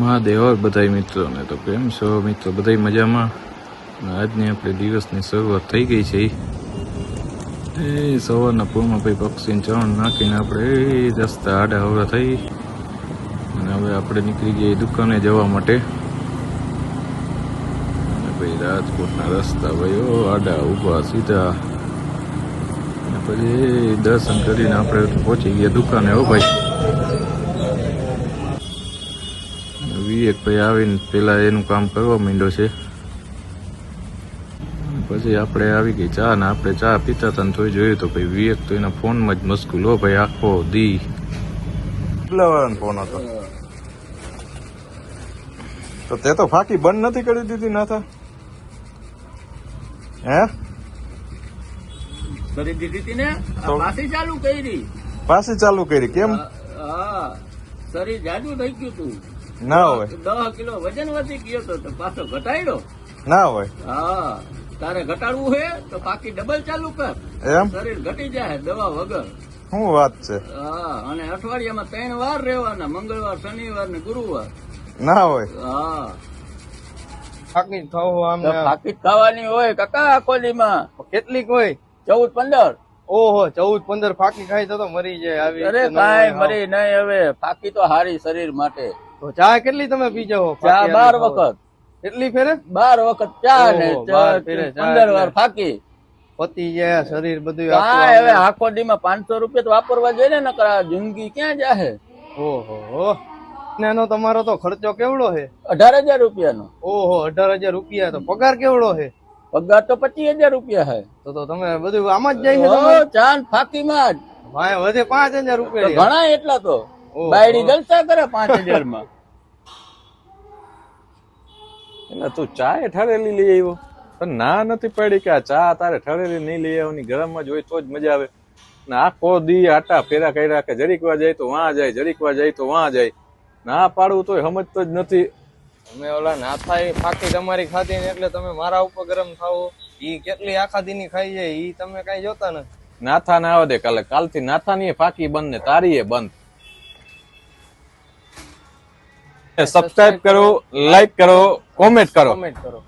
મહાદેવ બધા મિત્રોને તો કેમ છો મિત્રો? બધા મજામાં? આજની આપણે દિવસની શરૂઆત થઈ ગઈ છે એ સવારના પૂરમાં ભાઈ પક્ષીને ચણ નાખીને આપણે રસ્તા આડા હવે થઈ. અને હવે આપણે નીકળી ગયા દુકાને જવા માટે. અને ભાઈ રાજકોટના રસ્તા ભાઈઓ આડા ઊભા સીધા. પછી દર્શન કરીને આપણે પહોંચી ગયા દુકાને હો ભાઈ. વિવેક ભાઈ આવીને પેલા એનું કામ કરવા માંડ્યો છે. પછી આપણે આવી ગઈ ચા ને આપણે ચા પીતા હતા ને તોય જોયું તો ભાઈ વિવેક તો એના ફોનમાં જ મસ્કુલ હો ભાઈ આખો દી. ફોન હતો? તો તે તો ફાંકી બંધ નથી કરી દીધી નાથા હે? કરી દીધી હતી ને? પાછી ચાલુ કરી. પાછી ચાલુ કરી કેમ? હા શરીર જાજુ થઈ ગયું તું. ના હોય. દસ કિલો વજન વધી ગયો તો તો પાછો ઘટાડ્યો. ના હોય. હા. તારે ઘટાડવું છે તો પાકી ડબલ ચાલુ કર. એમ? શરીર ઘટી જાય દવા વગર. શું વાત છે? હા અને અઠવાડિયામાં ત્રણ વાર રહેવાના મંગળવાર શનિવાર ને ગુરુવાર. ના હોય. હા. પાકી ખાવું આમ પાકી ખાવાની હોય કાકા કોલી માં કેટલીક હોય? ચૌદ પંદર. ઓહો ચૌદ પંદર ફાકી ખાય તો તો મરી જાય આવી અરે કાંઈ મરી નહીં હવે. ફાકી તો હારી શરીર માટે. તો ચા કેટલી તમે પી જાઓ ચા બાર વખત. કેટલી ફેરે? બાર વખત ચા ને પંદર વાર ફાકી. પતી જાય શરીર બધું હવે આખો દીમાં પાંચસો રૂપિયા તો વાપરવા જોઈએ ને નકર જિંદગી ક્યાં જાહે? ઓહો હો. એનો તમારો તો ખર્ચો કેવડો છે અઢાર હજાર રૂપિયાનો. ઓહો અઢાર હજાર રૂપિયા તો પગાર કેવડો છે પગાર તો પચીસ હજાર રૂપિયા હે. તો તો તમે બધું આમાં જ જાય છે ઓ, તમારે? માં જ. વધે પાંચ હજાર રૂપિયા. ઘણા એટલા તો. બાયડી જલસા કરે પાંચ હજારમાં એટલે તું ચા એ ઠરેલી લઈ આવ્યો. પણ ના નથી પડી કે આ ચા તારે ઠરેલી નહીં લઈ આવવાની ગરમમાં જ હોય તો જ મજા આવે. ને આખો દી આટા ફેરા કર્યા કે જરીક વાર જાય તો વાં જાય જરીક વાર જાય તો વાં જાય. ના પાડવું તોય સમજતો જ નથી. તમે ઓલા નાથા એ ફાકી તમારી ખાધી ને એટલે તમે મારા ઉપર ગરમ થાવો. ઈ કેટલી આખા દીની ખાઈ જાય ઈ તમે કઈ જોતા નથી. નાથા ના આવે દે કાલે. કાલથી નાથાની ફાકી બંધ ને તારી એ બંધ. સબસ્ક્રાઇબ કરો લાઈક કરો. કોમેન્ટ કરો કોમેન્ટ કરો.